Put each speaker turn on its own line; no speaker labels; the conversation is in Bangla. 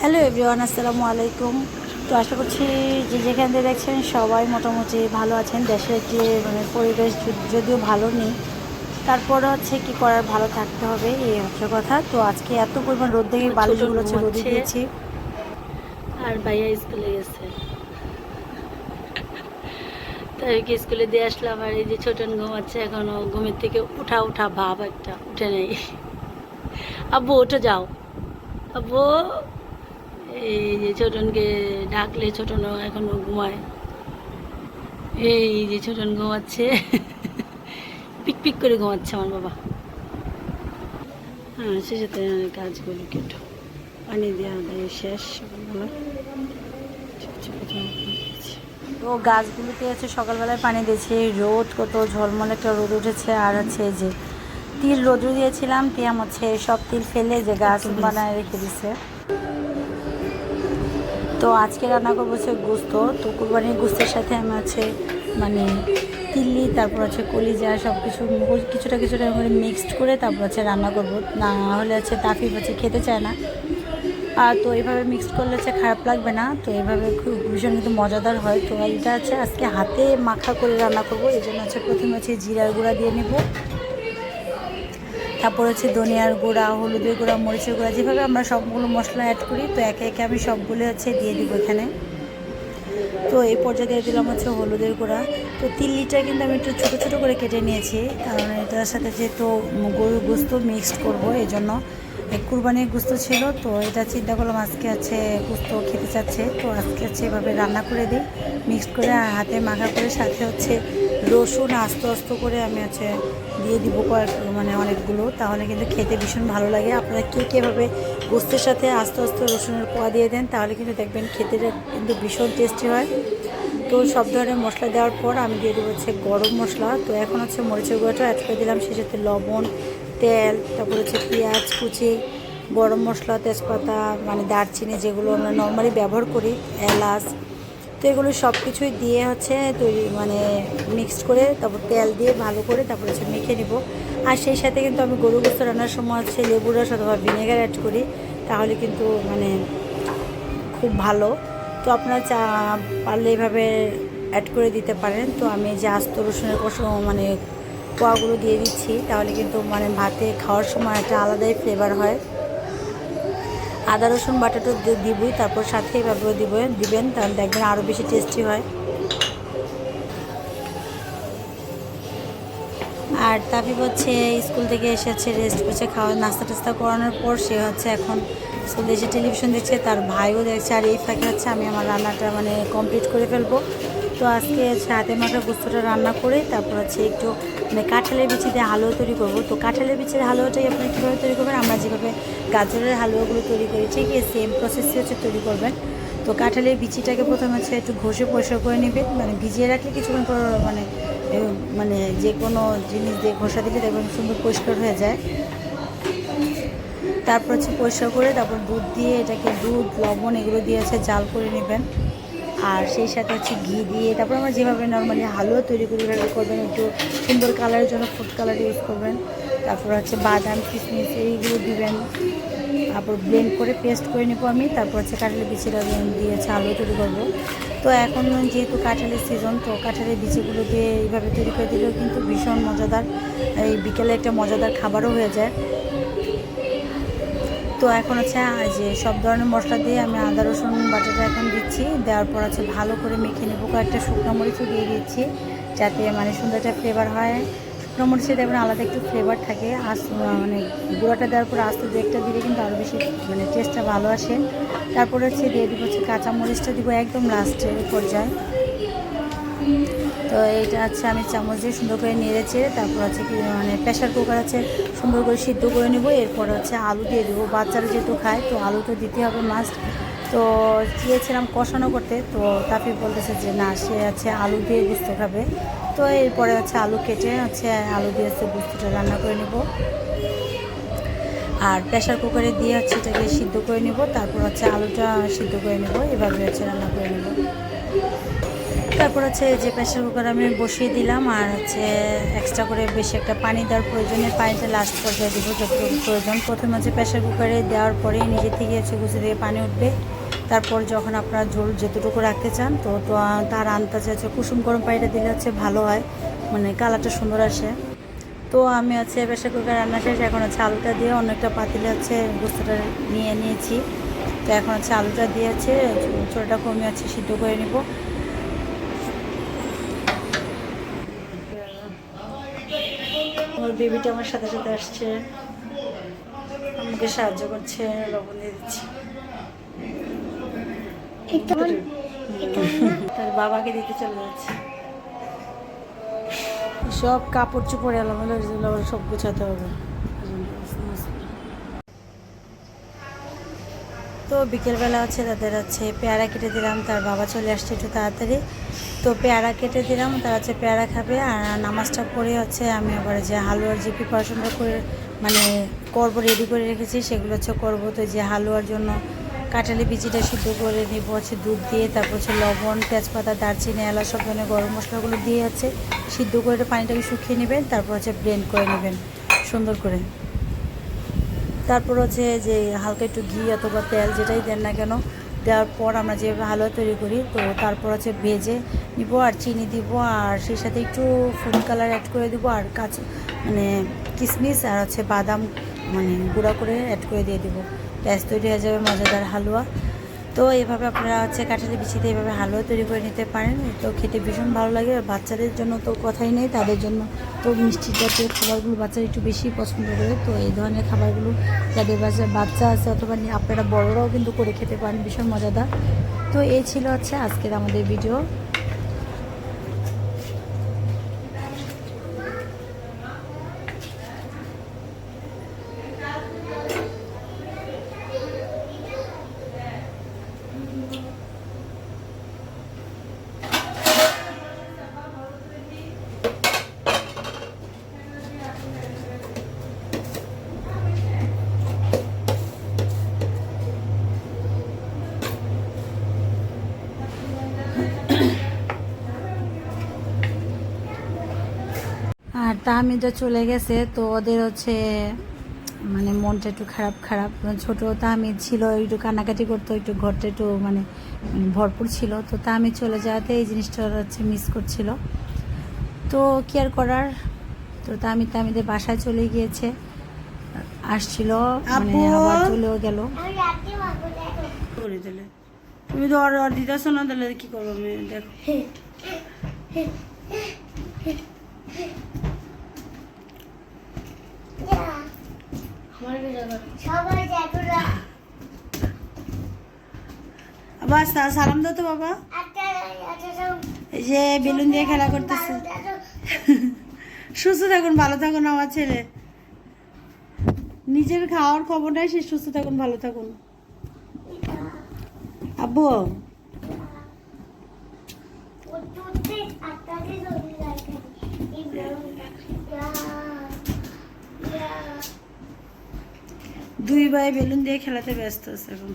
হ্যালো এভরিওয়ান আসসালামু আলাইকুম। তো আশা করছি যে যেখান থেকে দেখছেন সবাই মোটামুটি ভালো আছেন। দেশের যে মানে পরিবেশ যদিও ভালো নেই তারপর হচ্ছে কি করার ভালো থাকতে হবে এই হচ্ছে কথা। তো আজকে এত পরিমাণ রোদ দেখে
ছোট
বালিশগুলো হচ্ছে রোদে দিয়েছি।
আর ভাইয়া স্কুলে গেছে। তাই কি স্কুলে দিয়ে আসলাম আর এই যে ছোটন ঘুমাচ্ছে এখনও। ঘুমের থেকে উঠা উঠা ভাব একটা উঠে নেই। আব্বু উঠে যাও। আব্বু এই যে ছোটনকে ডাকলে ছোটনও এখনও ঘুমায়। এই যে ছোটন ঘুমাচ্ছে। পিক পিক করে ঘুমাচ্ছে আমার বাবা। হ্যাঁ সে সাথে কাজগুলো কেটো। পানি দেওয়া দেয় শেষ। সকালবেলা।
তো গাছগুলোতে হচ্ছে সকালবেলায় পানি দিয়েছি। রোদ কত ঝলমলে একটা রোদ উঠেছে। আর হচ্ছে যে তিল রোদ্র দিয়েছিলাম তিয়াম হচ্ছে সব তিল ফেলে যে গাছ বানায় রেখে দিছে। তো আজকে রান্না করব হচ্ছে গুস্ত, তো কুরবানির গুস্তের সাথে আমি হচ্ছে মানে তিল্লি, তারপর হচ্ছে কলিজা সব কিছু কিছুটা কিছুটা করে মিক্সড করে তারপর হচ্ছে রান্না করব। না হলে হচ্ছে তাফিফ হচ্ছে খেতে চায় না। আর তো এইভাবে মিক্সড করলে হচ্ছে খারাপ লাগবে না। তো এইভাবে খুব ভীষণ কিন্তু মজাদার হয়। তো এটা হচ্ছে আজকে হাতে মাখা করে রান্না করব। এই জন্য হচ্ছে প্রথমে হচ্ছে জিরার গুঁড়া দিয়ে নেব। তারপর হচ্ছে ধনিয়ার গুঁড়া, হলুদের গুঁড়া, মরিচের গুঁড়া, যেভাবে আমরা সবগুলো মশলা অ্যাড করি, তো একে একে আমি সবগুলো হচ্ছে দিয়ে দিব এখানে। তো এই পর্যায়ে দিয়ে দিলাম হচ্ছে হলুদের গুঁড়া। তো তিন লিটার কিন্তু আমি একটু ছোটো ছোটো করে কেটে নিয়েছি, কারণ এটার সাথে যেহেতু গরুর গোস্ত মিক্সড করব এই জন্য কুরবানির গোস্ত ছিল, তো এটা চিন্তা করলাম আজকে আছে গোস্ত খেতে চাচ্ছে, তো আজকে হচ্ছে এভাবে রান্না করে দিই। মিক্সড করে হাতে মাখা করে, সাথে হচ্ছে রসুন আস্ত আস্ত করে আমি হচ্ছে দিয়ে দিব কয়েক মানে অনেকগুলো। তাহলে কিন্তু খেতে ভীষণ ভালো লাগে। আপনারা কে কীভাবে গোস্তের সাথে আস্তে আস্তে রসুনের পোয়া দিয়ে দেন, তাহলে কিন্তু দেখবেন খেতে কিন্তু ভীষণ টেস্টি হয়। তো সব ধরনের মশলা দেওয়ার পর আমি দিয়ে দেবো হচ্ছে গরম মশলা। তো এখন হচ্ছে মরিচের গুঁড়োটা অ্যাড করে দিলাম, সেই সাথে লবণ, তেল, তারপর হচ্ছে পেঁয়াজ, কুচি, গরম মশলা, তেজপাতা মানে দারচিনি যেগুলো আমরা নর্মালি ব্যবহার করি, এলাচ তো এগুলো সব কিছুই দিয়ে হচ্ছে তৈরি মানে মিক্সড করে তারপর তেল দিয়ে ভালো করে তারপর হচ্ছে মেখে নিব। আর সেই সাথে কিন্তু আমি গরু গোস্ত রান্নার সময় হচ্ছে লেবুর রস অথবা ভিনেগার অ্যাড করি, তাহলে কিন্তু মানে খুব ভালো। তো আপনারা চা পারলে এইভাবে অ্যাড করে দিতে পারেন। তো আমি যে আস্ত রসুনের কষ মানে কোয়াগুলো দিয়ে দিচ্ছি, তাহলে কিন্তু মানে ভাতে খাওয়ার সময় একটা আলাদাই ফ্লেভার হয়। আদা, রসুন বাটাটা দিবই, তারপর সাথে এভাবেও দিব দিবেন, তাহলে দেখবেন আরও বেশি টেস্টি হয়। আর তাপিব হচ্ছে স্কুল থেকে এসেছে রেস্ট করছে, খাওয়া, নাস্তা টাস্তা করানোর পর সে হচ্ছে এখন স্কুল এসে টেলিভিশন দেখছে, তার ভাইও দেখছে, আর এই ফাঁকে হচ্ছে আমি আমার রান্নাটা মানে কমপ্লিট করে ফেলব। তো আজকে হাতে মাখা গুস্তটা রান্না করে তারপর হচ্ছে একটু মানে কাঁঠালের বিচি দিয়ে হালুয়া তৈরি করব। তো কাঁঠালের বিচির হালুয়াটাই আপনি কীভাবে তৈরি করবেন? আমরা যেভাবে গাজরের হালুয়াগুলো তৈরি করি, ঠিক সেম প্রসেসে হচ্ছে তৈরি করবেন। তো কাঁঠালের বিচিটাকে প্রথমে হচ্ছে একটু ঘষে পরিষ্কার করে নেবেন মানে ভিজিয়ে রাখলে কিছুক্ষণ পর মানে মানে যে কোনো জিনিস দিয়ে ঘষা দিলে দেখবেন সুন্দর পরিষ্কার হয়ে যায়। তারপর হচ্ছে পরিষ্কার করে তারপর দুধ দিয়ে এটাকে দুধ, লবণ এগুলো দিয়ে হচ্ছে জাল করে নেবেন। আর সেই সাথে হচ্ছে ঘি দিয়ে তারপর আমরা যেভাবে নর্মালি হালুয়া তৈরি করি এভাবে করবেন একটু সুন্দর কালারের জন্য ফুড কালার ইউজ করবেন। তারপর হচ্ছে বাদাম কিশমিশ এইগুলো দিবেন। তারপর ব্লেন্ড করে পেস্ট করে নেব আমি। তারপর হচ্ছে কাঁঠালের বিচিটা দিয়ে হচ্ছে আলু তৈরি করব। তো এখন যেহেতু কাঁঠালের সিজন তো কাঁঠালের বিচিগুলো দিয়ে এইভাবে তৈরি করে দিলেও কিন্তু ভীষণ মজাদার, এই বিকেলে একটা মজাদার খাবারও হয়ে যায়। তো এখন হচ্ছে যে সব ধরনের মশলা দিয়ে আমি আদা, রসুন, বাটাটা এখন দিচ্ছি। দেওয়ার পর হচ্ছে ভালো করে মেখে নেব। কয়েকটা শুকনো মরিচও দিয়ে দিচ্ছি, যাতে মানে সুন্দর একটা ফ্লেভার হয়। শুকনো মরিচে দেখবেন আলাদা একটু ফ্লেভার থাকে, আস মানে গুঁড়োটা দেওয়ার পর আস্তে দু একটা দিলে কিন্তু আরও বেশি মানে টেস্টটা ভালো আসে। তারপরে হচ্ছে দিয়ে দিব হচ্ছে কাঁচা মরিচটা দিব একদম লাস্টের পর্যায়ে। তো এইটা হচ্ছে আমি চামচ দিয়ে সুন্দর করে নেড়েছে তারপর হচ্ছে কি মানে প্রেশার কুকার আছে, সুন্দর করে সিদ্ধ করে নেব। এরপর হচ্ছে আলু দিয়ে দেবো। বাচ্চারা যেহেতু খায়, তো আলু তো দিতে হবে মাস্ট তো চেয়েছিলাম কষানো করতে, তো তাপি বলতেছে যে, না, সে আছে আলু দিয়ে গুস্ত খাবে। তো এরপরে হচ্ছে আলু কেটে হচ্ছে আলু দিয়ে হচ্ছে গুস্তটা রান্না করে নেব। আর প্রেশার কুকারে দিয়ে হচ্ছে এটাকে সিদ্ধ করে নেব। তারপর হচ্ছে আলুটা সিদ্ধ করে নেব। এভাবে হচ্ছে রান্না করে নেব। তারপর হচ্ছে যে প্রেশার কুকার আমি বসিয়ে দিলাম আর হচ্ছে এক্সট্রা করে বেশি একটা পানি দেওয়ার প্রয়োজনে পানিটা লাস্ট পর্যায়ে দিব যতটুকু প্রয়োজন। প্রথমে হচ্ছে প্রেশার কুকারে দেওয়ার পরেই নিজে থেকে হচ্ছে গুছিয়ে দিয়ে পানি উঠবে। তারপর যখন আপনারা ঝোল যতটুকু রাখতে চান, তো তার আন্দাজে হচ্ছে কুসুম গরম পানিটা দিলে হচ্ছে ভালো হয়। মানে কালারটা সুন্দর আসে। তো আমি হচ্ছে প্রেশার কুকার রান্না শেষ এখন হচ্ছে আলুটা দিয়ে অন্য একটা পাতিলে হচ্ছে গোস্তটা নিয়ে নিয়েছি। তো এখন হচ্ছে আলুটা দিয়ে হচ্ছে ছোটোটা কমে হচ্ছে সিদ্ধ করে নিব। আমার বেবিটা আমার সাথে সাথে আসছে। আমাকে সাহায্য করছে লবণ দিয়ে দিচ্ছি। তার বাবাকে দিতে চলে যাচ্ছে। সব কাপড় চোপড় এলাম আবার সব গুছাতে হবে। তো বিকেলবেলা হচ্ছে তাদের হচ্ছে পেয়ারা কেটে দিলাম তার বাবা চলে আসছে একটু তাড়াতাড়ি। তো পেয়ারা কেটে দিলাম, তারা হচ্ছে পেয়ারা খাবে আর নামাজটা পড়ে হচ্ছে আমি আবার যে হালুয়ার যে প্রিপারেশনটা করে মানে করব রেডি করে রেখেছি, সেগুলো হচ্ছে করব। তো যে হালুয়ার জন্য কাঁঠালি বিচিটা সিদ্ধ করে নিব, হচ্ছে দুধ দিয়ে, তারপর হচ্ছে লবণ, তেজপাতা, দারচিনি, এলাচ সব ধরনের গরম মশলাগুলো দিয়ে হচ্ছে সিদ্ধ করে পানিটাকে শুকিয়ে নেবেন, তারপর হচ্ছে ব্লেন্ড করে নেবেন সুন্দর করে। তারপর হচ্ছে যে হালকা একটু ঘি অথবা তেল যেটাই দেন না কেন দেওয়ার পর আমরা যে হালুয়া তৈরি করি, তো তারপর হচ্ছে ভেজে নিব আর চিনি দিব আর সেই সাথে একটু ফুড কালার অ্যাড করে দিব আর কাজ মানে কিশমিশ আর হচ্ছে বাদাম মানে গুঁড়া করে অ্যাড করে দিয়ে দিব। গ্যাস তৈরি হয়ে যাবে মজাদার হালুয়া। তো এভাবে আপনারা হচ্ছে কাঁঠালি বিচিতে এইভাবে হালুয়া তৈরি করে নিতে পারেন। তো খেতে ভীষণ ভালো লাগে। আর বাচ্চাদের জন্য তো কথাই নেই, তাদের জন্য তো মিষ্টি জাতীয় খাবারগুলো বাচ্চারা একটু বেশি পছন্দ করে। তো এই ধরনের খাবারগুলো যাদের বাচ্চা আছে অথবা আপনারা বড়রাও কিন্তু করে খেতে পারেন, ভীষণ মজাদার। তো এই ছিল হচ্ছে আজকের আমাদের ভিডিও আর তাহমিদা চলে গেছে তো ওদের হচ্ছে মানে মনটা একটু খারাপ খারাপ। ছোট তাহমিদ ছিল একটু কান্নাকাটি করতো একটু ঘরটা একটু মানে মানে ভরপুর ছিল। তো তাহমিদ চলে যাওয়াতে এই জিনিসটা ওরা হচ্ছে মিস করছিল। তো কি আর করার? তো তাহমিদ তাহমিদের বাসায় চলে গিয়েছে। আসছিল মানে আবার চলেও গেল।
করে দিলে। তুমি তো অর্ডার দিতেছ না তাহলে কি করব আমি? দেখো
সবাই দেখো
আবার সালাম দাও তো বাবা। এই যে বেলুন দিয়ে খেলা করতেছে। সুস্থ থাকুন, ভালো থাকুন আমার ছেলে। নিজের খাওয়ার খবর নাই সে সুস্থ থাকুন, ভালো থাকুন। আব্বু। দুই ভাই বেলুন দিয়ে খেলাতে ব্যস্ত আছে এখন